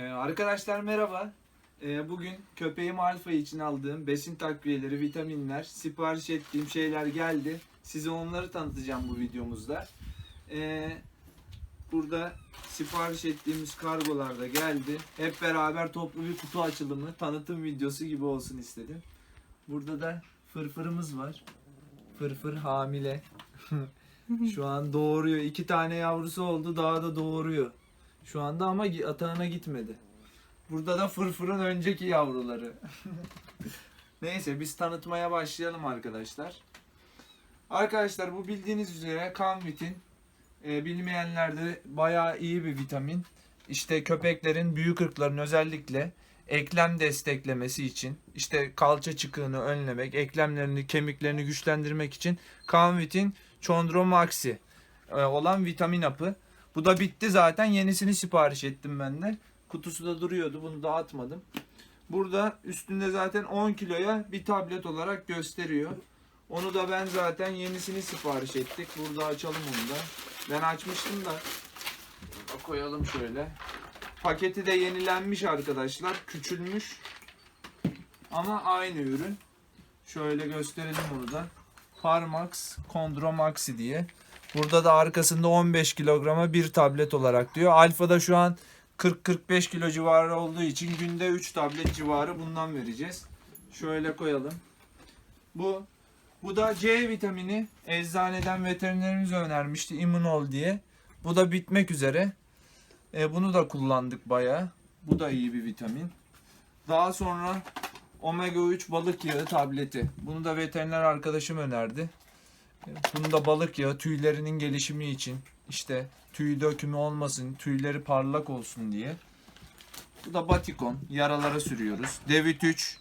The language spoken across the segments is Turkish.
Ee, arkadaşlar merhaba. Ee, bugün köpeğim Alfa için aldığım besin takviyeleri, vitaminler, sipariş ettiğim şeyler geldi. Size onları tanıtacağım bu videomuzda. Ee, burada sipariş ettiğimiz kargolar da geldi. Hep beraber toplu bir kutu açılımı, tanıtım videosu gibi olsun istedim. Burada da fırfırımız var. Fırfır hamile. Şu an doğuruyor. İki tane yavrusu oldu. Daha da doğuruyor. Şu anda ama atağına gitmedi. Burada da fırfırın önceki yavruları. Neyse biz tanıtmaya başlayalım arkadaşlar. Arkadaşlar bu bildiğiniz üzere Kanvit'in e, bilmeyenlerde bayağı iyi bir vitamin. İşte köpeklerin büyük ırkların özellikle eklem desteklemesi için işte kalça çıkığını önlemek, eklemlerini, kemiklerini güçlendirmek için Kanvit'in Chondromaxi e, olan vitamin hapı. Bu da bitti zaten. Yenisini sipariş ettim ben de. Kutusu da duruyordu. Bunu da atmadım. Burada üstünde zaten 10 kiloya bir tablet olarak gösteriyor. Onu da ben zaten yenisini sipariş ettik. Burada açalım onu da. Ben açmıştım da. Koyalım şöyle. Paketi de yenilenmiş arkadaşlar. Küçülmüş. Ama aynı ürün. Şöyle gösterelim bunu da. Parmax Chondromaxi diye. Burada da arkasında 15 kilograma bir tablet olarak diyor. Alfa'da şu an 40-45 kilo civarı olduğu için günde 3 tablet civarı bundan vereceğiz. Şöyle koyalım. Bu bu da C vitamini eczaneden veterinerimiz önermişti Immunol diye. Bu da bitmek üzere. E, bunu da kullandık bayağı. Bu da iyi bir vitamin. Daha sonra omega 3 balık yağı tableti. Bunu da veteriner arkadaşım önerdi. Bunu da balık yağı tüylerinin gelişimi için işte tüy dökümü olmasın, tüyleri parlak olsun diye. Bu da batikon. Yaralara sürüyoruz. D3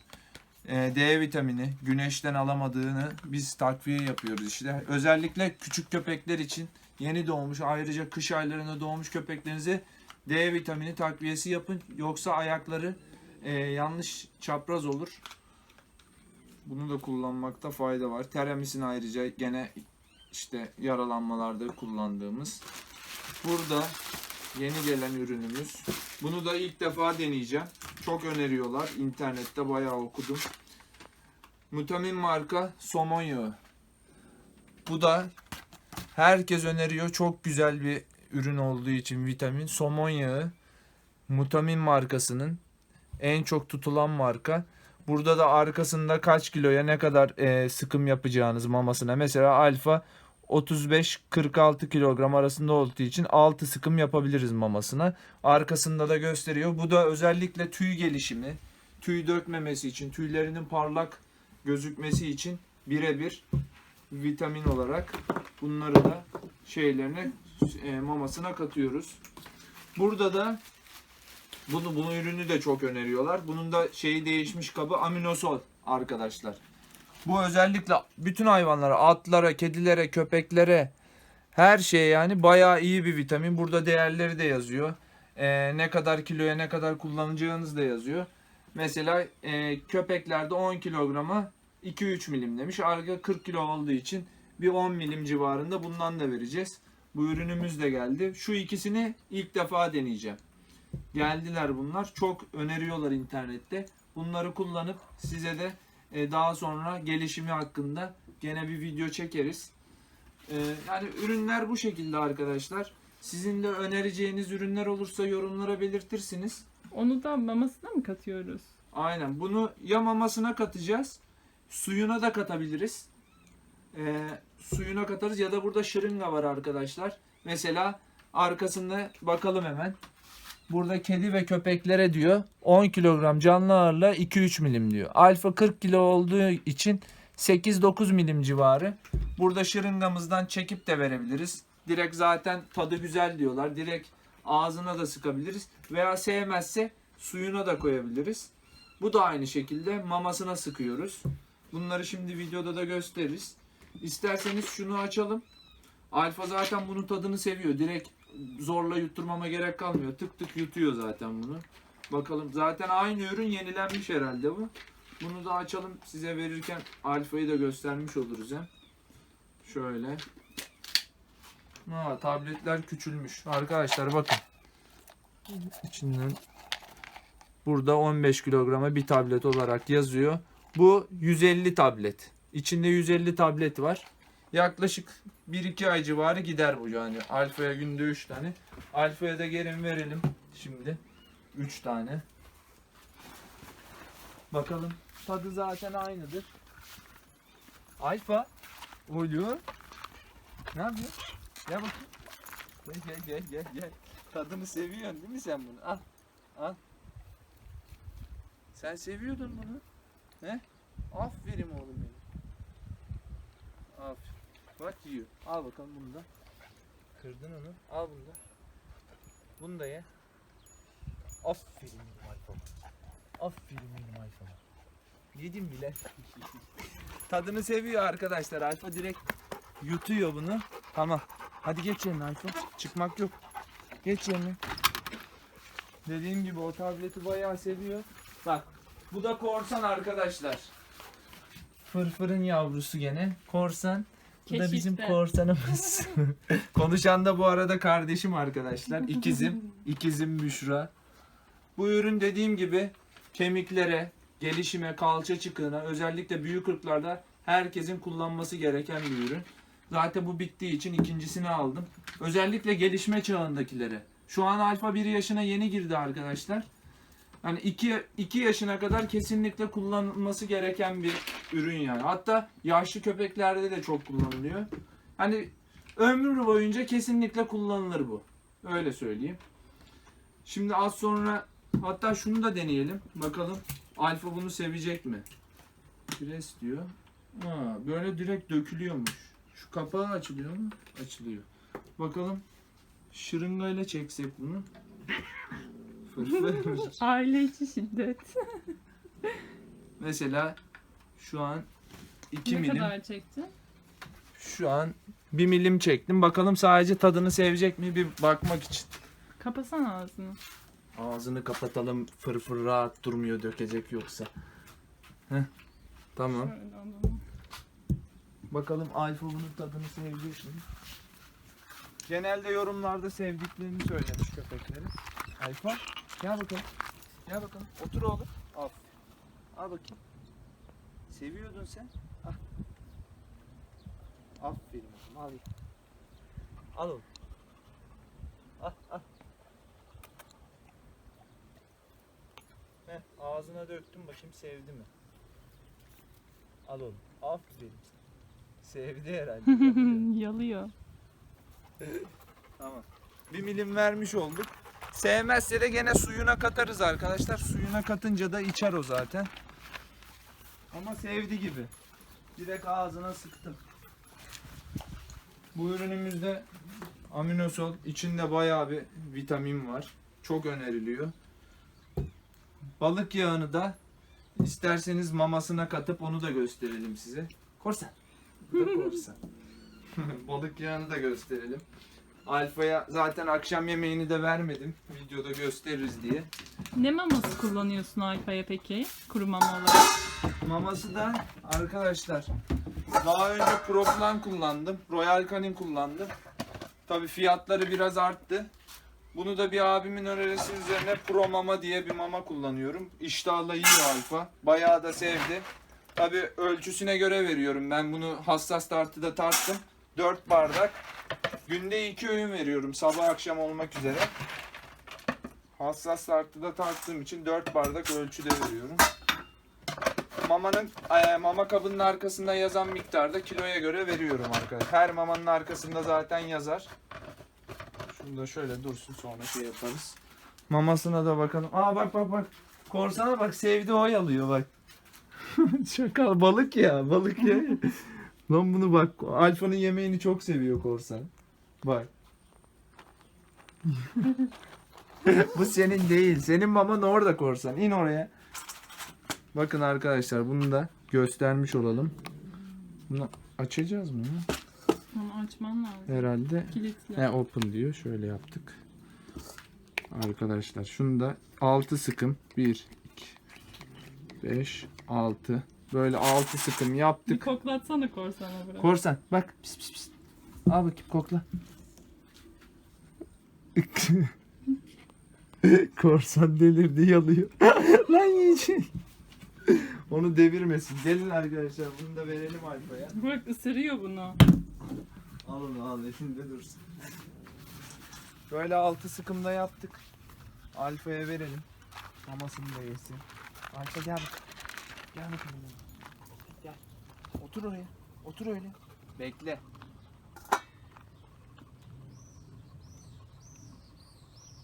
e, D vitamini güneşten alamadığını biz takviye yapıyoruz işte. Özellikle küçük köpekler için yeni doğmuş ayrıca kış aylarında doğmuş köpeklerinize D vitamini takviyesi yapın. Yoksa ayakları e, yanlış çapraz olur. Bunu da kullanmakta fayda var. Teramis'in ayrıca gene işte yaralanmalarda kullandığımız. Burada yeni gelen ürünümüz. Bunu da ilk defa deneyeceğim. Çok öneriyorlar. İnternette bayağı okudum. Mutamin marka somon yağı. Bu da herkes öneriyor. Çok güzel bir ürün olduğu için vitamin. Somon yağı. Mutamin markasının en çok tutulan marka. Burada da arkasında kaç kiloya ne kadar e, sıkım yapacağınız mamasına. Mesela alfa 35-46 kilogram arasında olduğu için 6 sıkım yapabiliriz mamasına. Arkasında da gösteriyor. Bu da özellikle tüy gelişimi, tüy dökmemesi için, tüylerinin parlak gözükmesi için birebir vitamin olarak bunları da şeylerine e, mamasına katıyoruz. Burada da bunu bunu ürünü de çok öneriyorlar. Bunun da şeyi değişmiş kabı aminosol arkadaşlar. Bu özellikle bütün hayvanlara, atlara, kedilere, köpeklere her şeye yani bayağı iyi bir vitamin. Burada değerleri de yazıyor. Ee, ne kadar kiloya ne kadar kullanacağınız da yazıyor. Mesela e, köpeklerde 10 kilograma 2-3 milim demiş. Arka 40 kilo olduğu için bir 10 milim civarında bundan da vereceğiz. Bu ürünümüz de geldi. Şu ikisini ilk defa deneyeceğim. Geldiler bunlar. Çok öneriyorlar internette. Bunları kullanıp size de e, daha sonra gelişimi hakkında gene bir video çekeriz. E, yani ürünler bu şekilde arkadaşlar. Sizin de önereceğiniz ürünler olursa yorumlara belirtirsiniz. Onu da mamasına mı katıyoruz? Aynen. Bunu ya mamasına katacağız. Suyuna da katabiliriz. E, suyuna katarız ya da burada şırınga var arkadaşlar. Mesela arkasında bakalım hemen. Burada kedi ve köpeklere diyor 10 kilogram canlı ağırlığa 2-3 milim diyor. Alfa 40 kilo olduğu için 8-9 milim civarı. Burada şırıngamızdan çekip de verebiliriz. Direkt zaten tadı güzel diyorlar. Direkt ağzına da sıkabiliriz. Veya sevmezse suyuna da koyabiliriz. Bu da aynı şekilde mamasına sıkıyoruz. Bunları şimdi videoda da gösteririz. İsterseniz şunu açalım. Alfa zaten bunun tadını seviyor. Direkt zorla yutturmama gerek kalmıyor. Tık tık yutuyor zaten bunu. Bakalım zaten aynı ürün yenilenmiş herhalde bu. Bunu da açalım size verirken alfayı da göstermiş oluruz hem. Şöyle. Ha, tabletler küçülmüş. Arkadaşlar bakın. İçinden Burada 15 kilograma bir tablet olarak yazıyor. Bu 150 tablet. İçinde 150 tablet var. Yaklaşık 1-2 ay civarı gider bu yani. Alfa'ya günde 3 tane. Alfa'ya da gelin verelim şimdi. 3 tane. Bakalım. Tadı zaten aynıdır. Alfa. Oluyor. Ne yapıyorsun? Gel bakayım. Gel gel gel gel gel. Tadını seviyorsun değil mi sen bunu? Al. Al. Sen seviyordun bunu. He? Aferin oğlum benim. Aferin. Bak yiyor. Al bakalım bunu da. Kırdın onu. Al bunu da. Bunu da ye. Aferin benim alfama. Aferin benim alfama. Yedim bile. Tadını seviyor arkadaşlar. Alfa direkt yutuyor bunu. Tamam. Hadi geç yerine Alfa. Çıkmak yok. Geç yerine. Dediğim gibi o tableti bayağı seviyor. Bak bu da korsan arkadaşlar. Fırfırın yavrusu gene. Korsan. Bu da bizim Keşifte. korsanımız. Konuşan da bu arada kardeşim arkadaşlar. İkizim. İkizim Büşra. Bu ürün dediğim gibi kemiklere, gelişime, kalça çıkığına, özellikle büyük ırklarda herkesin kullanması gereken bir ürün. Zaten bu bittiği için ikincisini aldım. Özellikle gelişme çağındakilere. Şu an alfa 1 yaşına yeni girdi arkadaşlar. Yani 2 2 yaşına kadar kesinlikle kullanılması gereken bir ürün yani. Hatta yaşlı köpeklerde de çok kullanılıyor. Hani ömrü boyunca kesinlikle kullanılır bu. Öyle söyleyeyim. Şimdi az sonra hatta şunu da deneyelim. Bakalım alfa bunu sevecek mi? Pres diyor. Ha, böyle direkt dökülüyormuş. Şu kapağı açılıyor mu? Açılıyor. Bakalım şırıngayla çeksek bunu. Aile içi şiddet. Mesela şu an 2 ne milim. kadar çekti? Şu an 1 milim çektim. Bakalım sadece tadını sevecek mi bir bakmak için. Kapasana ağzını. Ağzını kapatalım. Fırfır rahat durmuyor dökecek yoksa. Heh. Tamam. Şöyle alalım. Bakalım Alfa bunun tadını sevecek mi? Genelde yorumlarda sevdiklerini söylemiş köpekleri. Alfa gel bakalım. Gel bakalım. Otur oğlum. Al. Al bakayım. Seviyordun sen. Al. Aferin oğlum. Al. Al oğlum. Al al. Heh, ağzına döktüm bakayım sevdi mi? Al oğlum. Aferin. Sevdi herhalde. Yalıyor. Tamam. Bir milim vermiş olduk. Sevmezse de gene suyuna katarız arkadaşlar. Suyuna katınca da içer o zaten. Ama sevdi gibi. Direkt ağzına sıktım. Bu ürünümüzde aminosol içinde bayağı bir vitamin var. Çok öneriliyor. Balık yağını da isterseniz mamasına katıp onu da gösterelim size. Korsan. Bu da korsan. Balık yağını da gösterelim. Alfa'ya zaten akşam yemeğini de vermedim. Videoda gösteririz diye. Ne maması kullanıyorsun Alfa'ya peki? Kuru mama olarak. Maması da arkadaşlar daha önce Proplan kullandım. Royal Canin kullandım. Tabi fiyatları biraz arttı. Bunu da bir abimin önerisi üzerine Pro Mama diye bir mama kullanıyorum. İştahla yiyor Alfa. Bayağı da sevdi. Tabi ölçüsüne göre veriyorum. Ben bunu hassas tartıda tarttım. 4 bardak. Günde 2 öğün veriyorum. Sabah akşam olmak üzere. Hassas tartıda tarttığım için 4 bardak ölçüde veriyorum. Mamanın e, mama kabının arkasında yazan miktarda kiloya göre veriyorum arkadaşlar. Her mamanın arkasında zaten yazar. Şunu da şöyle dursun sonra şey yaparız. Mamasına da bakalım. Aa bak bak bak. Korsana bak sevdi o yalıyor bak. Şakal balık ya balık ya. Lan bunu bak Alfa'nın yemeğini çok seviyor korsan. Bak. Bu senin değil. Senin maman orada korsan. İn oraya. Bakın arkadaşlar bunu da göstermiş olalım. Bunu açacağız mı? ya? Onu açman lazım. Herhalde. Kilitli. He open diyor. Şöyle yaptık. Arkadaşlar şunu da 6 sıkım. 1 2 5 6 böyle 6 sıkım Bir yaptık. koklatsana korsana bırak. Korsan bak. Pis pis pis. Al bakayım kokla. Korsan delirdi yalıyor. Lan yiyecek. Onu devirmesin. Gelin arkadaşlar bunu da verelim Alfa'ya. Bak ısırıyor bunu. Al onu al elinde dursun. Böyle altı sıkımda yaptık. Alfa'ya verelim. Mamasını da yesin. Alfa gel bak. Gel bakalım. Gel. Otur oraya. Otur öyle. Bekle.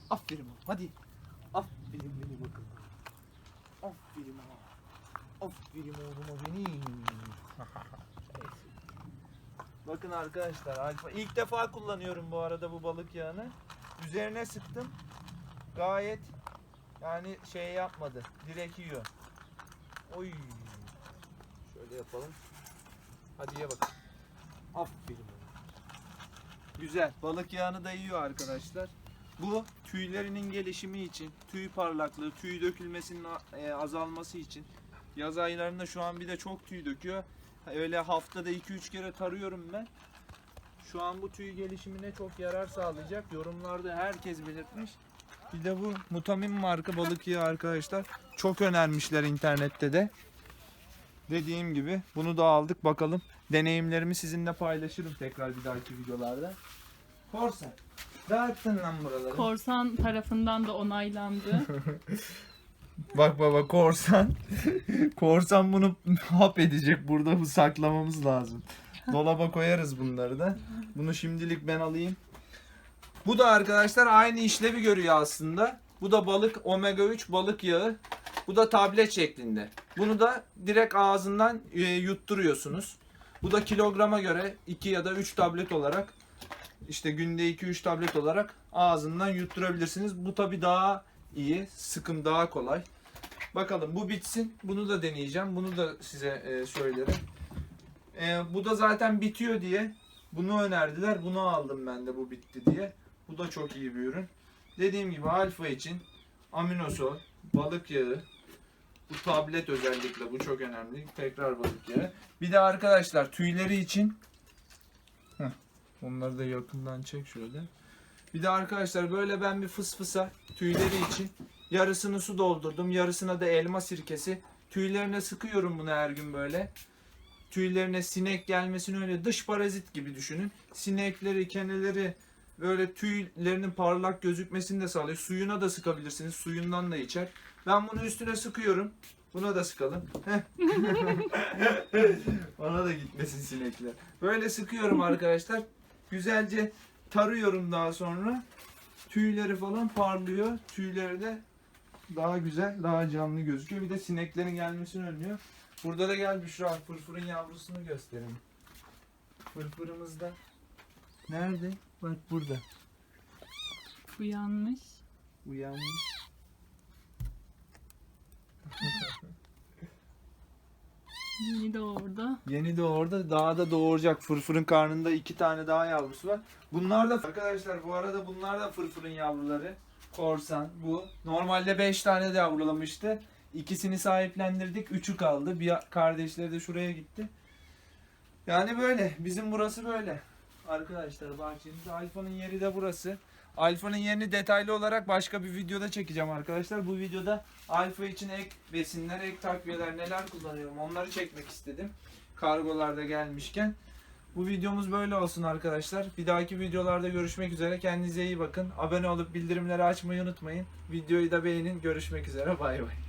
Aferin oğlum. Hadi. Aferin beni bakalım. Aferin oğlum. Aferin oğluma benim. Bakın arkadaşlar alfa ilk defa kullanıyorum bu arada bu balık yağını. Üzerine sıktım. Gayet yani şey yapmadı. Direkt yiyor. Oy. Şöyle yapalım. Hadi ye bakalım. Aferin. Güzel. Balık yağını da yiyor arkadaşlar. Bu tüylerinin gelişimi için, tüy parlaklığı, tüy dökülmesinin e, azalması için. Yaz aylarında şu an bir de çok tüy döküyor. Öyle haftada 2-3 kere tarıyorum ben. Şu an bu tüy gelişimine çok yarar sağlayacak. Yorumlarda herkes belirtmiş. Bir de bu Mutamin marka balık yağı arkadaşlar. Çok önermişler internette de. Dediğim gibi bunu da aldık bakalım. Deneyimlerimi sizinle paylaşırım tekrar bir dahaki videolarda. Korsan. Dağıttın lan buraları. Korsan tarafından da onaylandı. Bak baba korsan. korsan bunu hap edecek. Burada bu saklamamız lazım. Dolaba koyarız bunları da. Bunu şimdilik ben alayım. Bu da arkadaşlar aynı işlevi görüyor aslında. Bu da balık omega 3 balık yağı. Bu da tablet şeklinde. Bunu da direkt ağzından e, yutturuyorsunuz. Bu da kilograma göre 2 ya da 3 tablet olarak işte günde 2-3 tablet olarak ağzından yutturabilirsiniz. Bu tabi daha iyi. Sıkım daha kolay. Bakalım bu bitsin. Bunu da deneyeceğim. Bunu da size e, söylerim. E, bu da zaten bitiyor diye bunu önerdiler. Bunu aldım ben de bu bitti diye. Bu da çok iyi bir ürün. Dediğim gibi alfa için aminosol, balık yağı, bu tablet özellikle bu çok önemli. Tekrar balık yağı. Bir de arkadaşlar tüyleri için onları da yakından çek şöyle. Bir de arkadaşlar böyle ben bir fısfısa tüyleri için yarısını su doldurdum. Yarısına da elma sirkesi. Tüylerine sıkıyorum bunu her gün böyle. Tüylerine sinek gelmesini öyle dış parazit gibi düşünün. Sinekleri, keneleri böyle tüylerinin parlak gözükmesini de sağlıyor. Suyuna da sıkabilirsiniz. Suyundan da içer. Ben bunu üstüne sıkıyorum. Buna da sıkalım. Ona da gitmesin sinekler. Böyle sıkıyorum arkadaşlar. Güzelce tarıyorum daha sonra. Tüyleri falan parlıyor. Tüyleri de daha güzel, daha canlı gözüküyor. Bir de sineklerin gelmesini önlüyor. Burada da gel Büşra, fırfırın yavrusunu göstereyim. Fırfırımız da nerede? Bak burada. Uyanmış. Uyanmış. Yeni orada. Yeni orada daha da doğuracak. Fırfırın karnında iki tane daha yavrusu var. Bunlar da arkadaşlar bu arada bunlar da fırfırın yavruları. Korsan bu. Normalde 5 tane de yavrulamıştı. İkisini sahiplendirdik. Üçü kaldı. Bir kardeşleri de şuraya gitti. Yani böyle. Bizim burası böyle. Arkadaşlar bahçemizde Alfa'nın yeri de burası. Alfa'nın yerini detaylı olarak başka bir videoda çekeceğim arkadaşlar. Bu videoda Alfa için ek besinler, ek takviyeler neler kullanıyorum onları çekmek istedim. Kargolarda gelmişken. Bu videomuz böyle olsun arkadaşlar. Bir dahaki videolarda görüşmek üzere. Kendinize iyi bakın. Abone olup bildirimleri açmayı unutmayın. Videoyu da beğenin. Görüşmek üzere. Bay bay.